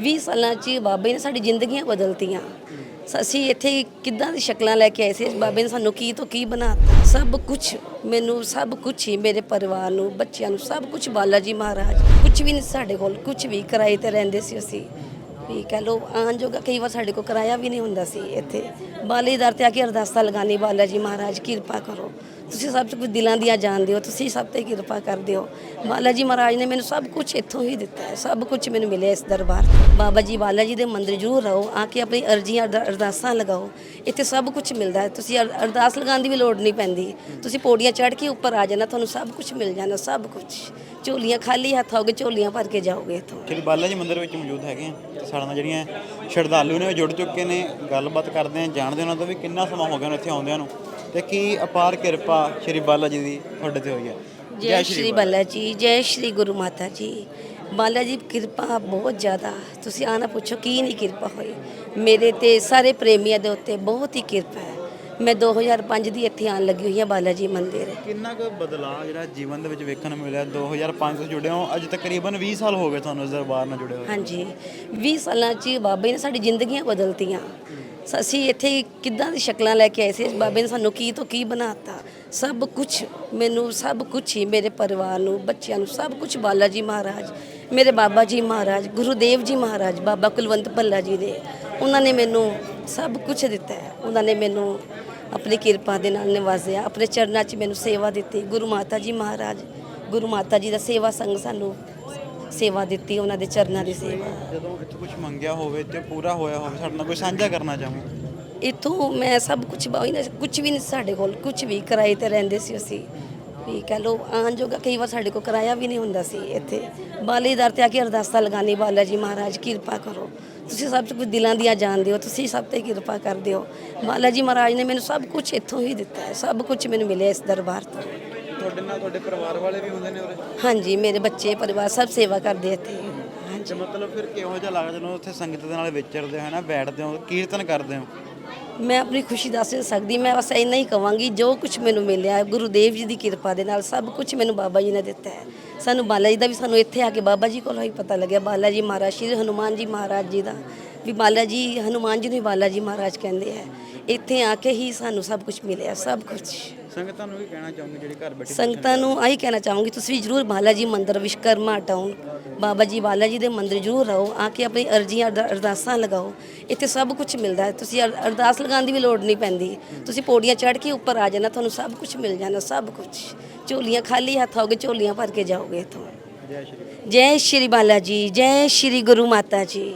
20 ਸਾਲਾਂ 'ਚ ਬਾਬੇ ਨੇ ਸਾਡੀ ਜ਼ਿੰਦਗੀਆਂ ਬਦਲਤੀਆਂ। ਅਸੀਂ ਇੱਥੇ ਕਿੱਦਾਂ ਦੀ ਸ਼ਕਲਾਂ ਲੈ ਕੇ ਆਏ ਸੀ? ਬਾਬੇ ਨੇ ਸਾਨੂੰ ਕੀ ਤੋਂ ਕੀ ਬਣਾ ਸਭ ਕੁਝ ਮੈਨੂੰ, ਸਭ ਕੁਝ ਹੀ ਮੇਰੇ ਪਰਿਵਾਰ ਨੂੰ, ਬੱਚਿਆਂ ਨੂੰ, ਸਭ ਕੁਝ ਬਾਲਾ ਜੀ ਮਹਾਰਾਜ। ਕੁਝ ਵੀ ਨਹੀਂ ਸਾਡੇ ਕੋਲ ਕੁਝ ਵੀ ਕਿਰਾਏ ਤੇ ਰਹਿੰਦੇ ਸੀ ਅਸੀਂ। ਵੀ ਕਹ ਲੋ ਆਉਣ ਜੋਗਾ ਕਈ ਵਾਰ ਸਾਡੇ ਕੋਲ ਕਿਰਾਇਆ ਵੀ ਨਹੀਂ ਹੁੰਦਾ ਸੀ ਇੱਥੇ। ਬਾਲੀਦਾਰ ਤੇ ਆ ਕੇ ਅਰਦਾਸਾਂ ਲਗਾਣੀ ਬਾਲਾ ਜੀ ਮਹਾਰਾਜ ਕਿਰਪਾ ਕਰੋ। ਤੁਸੀਂ ਸਭ ਕੁਝ ਦਿਲਾਂ ਦੀਆਂ ਜਾਣਦੇ ਹੋ, ਤੁਸੀਂ ਸਭ ਤੇ ਕਿਰਪਾ ਕਰਦੇ ਹੋ। ਬਾਲਾ ਜੀ ਮਹਾਰਾਜ ਨੇ ਮੈਨੂੰ ਸਭ ਕੁਝ ਇੱਥੋਂ ਹੀ ਦਿੱਤਾ ਹੈ, ਸਭ ਕੁਝ ਮੈਨੂੰ ਮਿਲਿਆ ਇਸ ਦਰਬਾਰ ਬਾਬਾ ਜੀ, ਬਾਲਾ ਜੀ ਦੇ ਮੰਦਿਰ ਜ਼ਰੂਰ ਰਹੋ, ਆ ਕੇ ਆਪਣੀ ਅਰਜ਼ੀਆਂ ਅਰਦਾਸਾਂ ਲਗਾਓ। ਇੱਥੇ ਸਭ ਕੁਝ ਮਿਲਦਾ ਹੈ, ਤੁਸੀਂ ਅਰ- ਅਰਦਾਸ ਲਗਾਉਣ ਦੀ ਵੀ ਲੋੜ ਨਹੀਂ ਪੈਂਦੀ। ਤੁਸੀਂ ਪੌੜੀਆਂ ਚੜ੍ਹ ਕੇ ਉੱਪਰ ਆ ਜਾਣਾ, ਤੁਹਾਨੂੰ ਸਭ ਕੁਝ ਮਿਲ ਜਾਣਾ, ਸਭ ਕੁਝ। ਝੋਲੀਆਂ ਖਾਲੀ ਹੱਥ ਆਓਗੇ, ਝੋਲੀਆਂ ਭਰ ਕੇ ਜਾਓਗੇ ਇੱਥੋਂ। ਸ਼੍ਰੀ ਬਾਲਾ ਜੀ ਮੰਦਿਰ ਵਿੱਚ ਮੌਜੂਦ ਹੈਗੇ ਆ ਸਾਡੇ ਨਾਲ ਜਿਹੜੀਆਂ ਸ਼ਰਧਾਲੂ ਨੇ ਉਹ ਜੁੜ ਚੁੱਕੇ ਨੇ, ਗੱਲਬਾਤ ਕਰਦੇ ਆ, ਜਾਣਦੇ ਉਹਨਾਂ ਤੋਂ ਵੀ ਕਿੰਨਾ ਸਮਾਂ ਹੋ ਗਿਆ ਉਹਨਾਂ ਇੱਥੇ ਆਉਂਦਿਆਂ ਨੂੰ। ਤੇ ਕੀ ਅਪਾਰ ਕਿਰਪਾ ਸ਼੍ਰੀ ਬਾਲਾ ਜੀ ਦੀ ਤੁਹਾਡੇ ਤੇ ਹੋਈ ਹੈ? ਜੈ ਸ਼੍ਰੀ ਬਾਲਾ। ਜੀ ਜੈ ਸ਼੍ਰੀ ਗੁਰੂ ਮਾਤਾ ਜੀ। ਬਾਲਾ ਜੀ ਕਿਰਪਾ ਬਹੁਤ ਜ਼ਿਆਦਾ। ਤੁਸੀਂ ਆਣਾ ਪੁੱਛੋ ਕੀ ਨਹੀਂ ਕਿਰਪਾ ਹੋਈ? ਮੇਰੇ ਤੇ ਸਾਰੇ ਪ੍ਰੇਮੀਆਂ ਦੇ ਉੱਤੇ ਬਹੁਤ ਹੀ ਕਿਰਪਾ ਹੈ। ਮੈਂ 2005 ਦੀ ਇੱਥੇ ਆਣ ਲੱਗੀ ਹੋਈ ਹਾਂ ਬਾਲਾ ਜੀ ਮੰਦਿਰ। ਕਿੰਨਾ ਕੁ ਬਦਲਾਅ ਜਿਹੜਾ ਜੀਵਨ ਦੇ ਵਿੱਚ ਵੇਖਣ ਨੂੰ ਮਿਲਿਆ? 2005 ਤੋਂ ਜੁੜੇ ਹੋ ਅੱਜ ਤਕਰੀਬਨ 20 ਸਾਲ ਹੋ ਗਏ ਤੁਹਾਨੂੰ ਇਸ ਦਰਬਾਰ ਨਾਲ ਜੁੜੇ ਹੋਏ। ਹਾਂਜੀ। 20 ਸਾਲਾਂ 'ਚ ਬਾਬੇ ਨੇ ਸਾਡੀ ਜ਼ਿੰਦਗੀਆਂ ਬਦਲਤੀਆਂ। ਅਸੀਂ ਇੱਥੇ ਕਿੱਦਾਂ ਦੀ ਸ਼ਕਲਾਂ ਲੈ ਕੇ ਆਏ ਸੀ? ਬਾਬੇ ਨੇ ਸਾਨੂੰ ਕੀ ਤੋਂ ਕੀ ਬਣਾਤਾ? ਸਭ ਕੁਝ ਮੈਨੂੰ, ਸਭ ਕੁਝ ਹੀ ਮੇਰੇ ਪਰਿਵਾਰ ਨੂੰ, ਬੱਚਿਆਂ ਨੂੰ, ਸਭ ਕੁਝ ਬਾਲਾ ਜੀ ਮਹਾਰਾਜ, ਮੇਰੇ ਬਾਬਾ ਜੀ ਮਹਾਰਾਜ, ਗੁਰੂਦੇਵ ਜੀ ਮਹਾਰਾਜ, ਬਾਬਾ ਕੁਲਵੰਤ ਭੱਲਾ ਜੀ ਦੇ, ਉਹਨਾਂ ਨੇ ਮੈਨੂੰ ਸਭ ਕੁਝ ਦਿੱਤਾ ਹੈ। ਉਹਨਾਂ ਨੇ ਮੈਨੂੰ ਆਪਣੀ ਕਿਰਪਾ ਦੇ ਨਾਲ ਨਿਵਾਜ਼ਿਆ, ਆਪਣੇ ਚਰਨਾਂ 'ਚ ਮੈਨੂੰ ਸੇਵਾ ਦਿੱਤੀ। ਗੁਰੂ ਮਾਤਾ ਜੀ ਮਹਾਰਾਜ, ਗੁਰੂ ਮਾਤਾ ਜੀ ਦਾ ਸੇਵਾ ਸੰਗ ਸਾਨੂੰ ਸੇਵਾ ਦਿੱਤੀ ਉਹਨਾਂ ਦੇ ਚਰਨਾਂ ਦੀ ਸੇਵਾ। ਜਦੋਂ ਇੱਥੇ ਕੁਝ ਮੰਗਿਆ ਹੋਵੇ ਤੇ ਪੂਰਾ ਹੋਇਆ ਹੋਵੇ ਸਾਡੇ ਨਾਲ ਕੋਈ ਸਾਂਝਾ ਕਰਨਾ ਚਾਹੋ? ਇੱਥੋਂ ਮੈਂ ਸਭ ਕੁਝ ਬਾਈ ਨਾ ਕੁਝ ਵੀ ਨਹੀਂ ਸਾਡੇ ਕੋਲ ਕੁਝ ਵੀ ਕਿਰਾਏ ਤੇ ਰਹਿੰਦੇ ਸੀ ਅਸੀਂ। ਵੀ ਕਹ ਲੋ ਆਉਣ ਜੋਗਾ ਕਈ ਵਾਰ ਸਾਡੇ ਕੋਲ ਕਿਰਾਇਆ ਵੀ ਨਹੀਂ ਹੁੰਦਾ ਸੀ ਇੱਥੇ। ਬਾਲੀਦਾਰ ਤੇ ਆ ਕੇ ਅਰਦਾਸਾਂ ਲਗਾਣੀ ਬਾਲਾ ਜੀ ਮਹਾਰਾਜ ਕਿਰਪਾ ਕਰੋ। ਤੁਸੀਂ ਸਭ ਕੁਝ ਦਿਲਾਂ ਦੀਆਂ ਜਾਣਦੇ ਹੋ ਤੁਸੀਂ ਸਭ ਤੇ ਕਿਰਪਾ ਕਰਦੇ ਹੋ। ਬਾਲਾ ਜੀ ਮਹਾਰਾਜ ਨੇ ਮੈਨੂੰ ਸਭ ਕੁਝ ਇੱਥੋਂ ਹੀ ਦਿੱਤਾ ਹੈ ਸਭ ਕੁਝ ਮੈਨੂੰ ਮਿਲਿਆ ਇਸ ਦਰਬਾਰ ਤੋਂ। ਤੁਹਾਡੇ ਨਾਲ ਤੁਹਾਡੇ ਪਰਿਵਾਰ ਵਾਲੇ ਵੀ ਹੁੰਦੇ ਨੇ ਉਰੇ? ਹਾਂਜੀ ਮੇਰੇ ਬੱਚੇ ਪਰਿਵਾਰ ਸਭ ਸੇਵਾ ਕਰਦੇ ਇੱਥੇ। ਹਾਂਜੀ ਤੇ ਮਤਲਬ ਫਿਰ ਕਿਹੋ ਜਿਹਾ ਲੱਗਦਾ ਜਦੋਂ ਉੱਥੇ ਸੰਗਤ ਦੇ ਨਾਲ ਵਿਚਰਦੇ ਹੋ ਨਾ ਬੈਠਦੇ ਹੋ ਕੀਰਤਨ ਕਰਦੇ ਹੋ? ਮੈਂ ਆਪਣੀ ਖੁਸ਼ੀ ਦੱਸ ਨਹੀਂ ਸਕਦੀ ਮੈਂ ਬਸ ਇੰਨਾ ਹੀ ਕਵਾਂਗੀ ਜੋ ਕੁਝ ਮੈਨੂੰ ਮਿਲਿਆ ਹੈ, ਗੁਰੂਦੇਵ ਜੀ ਦੀ ਕਿਰਪਾ ਦੇ ਨਾਲ ਸਭ ਕੁਝ ਮੈਨੂੰ ਬਾਬਾ ਜੀ ਨੇ ਦਿੱਤਾ ਹੈ। ਸਾਨੂੰ ਬਾਲਾ ਜੀ ਦਾ ਵੀ ਸਾਨੂੰ ਇੱਥੇ ਆ ਕੇ ਬਾਬਾ ਜੀ ਕੋਲੋਂ ਹੀ ਪਤਾ ਲੱਗਿਆ ਬਾਲਾ ਜੀ ਮਹਾਰਾਜ ਸ਼੍ਰੀ ਹਨੂਮਾਨ ਜੀ ਮਹਾਰਾਜ ਜੀ ਦਾ। ਵੀ ਬਾਲਾ ਜੀ ਹਨੂਮਾਨ ਜੀ ਨੂੰ ਹੀ ਬਾਲਾ ਜੀ ਮਹਾਰਾਜ ਕਹਿੰਦੇ ਆ। ਇੱਥੇ ਆ ਕੇ ਹੀ ਸਾਨੂੰ ਸਭ ਕੁਝ ਮਿਲਿਆ ਸਭ ਕੁਝ ਸੰਗਤਾਂ ਨੂੰ ਵੀ ਕਹਿਣਾ ਚਾਹੂੰਗੀ ਜਿਹੜੀ ਘਰ ਬੈਠੇ ਸੰਗਤਾਂ ਨੂੰ? ਆਹੀ ਕਹਿਣਾ ਚਾਹੂੰਗੀ ਤੁਸੀਂ ਵੀ ਜਰੂਰ ਬਾਲਾ ਜੀ ਮੰਦਿਰ ਵਿਸ਼ਕਰਮਾ ਟਾਊਨ ਬਾਬਾ ਜੀ ਬਾਲਾ ਜੀ ਦੇ ਮੰਦਿਰ ਜਰੂਰ ਰਹੋ ਆ ਕੇ ਆਪਣੀ ਅਰਜ਼ੀਆਂ ਅਰਦਾ- ਅਰਦਾਸਾਂ ਲਗਾਓ। ਇੱਥੇ ਸਭ ਕੁਝ ਮਿਲਦਾ ਹੈ ਤੁਸੀਂ ਅਰ- ਅਰਦਾਸ ਲਗਾਉਣ ਦੀ ਵੀ ਲੋੜ ਨਹੀਂ ਪੈਂਦੀ। ਤੁਸੀਂ ਪੌੜੀਆਂ ਚੜ੍ਹ ਕੇ ਉੱਪਰ ਆ ਜਾਣਾ ਤੁਹਾਨੂੰ ਸਭ ਕੁਝ ਮਿਲ ਜਾਣਾ ਸਭ ਕੁਝ ਝੋਲੀਆਂ ਖਾਲੀ ਹੱਥ ਆਓਗੇ ਝੋਲੀਆਂ ਭਰ ਕੇ ਜਾਓਗੇ ਇੱਥੋਂ। ਜੈ ਸ਼੍ਰੀ ਜੈ ਸ਼੍ਰੀ ਬਾਲਾ ਜੀ ਜੈ ਸ਼੍ਰੀ ਗੁਰੂ ਮਾਤਾ ਜੀ।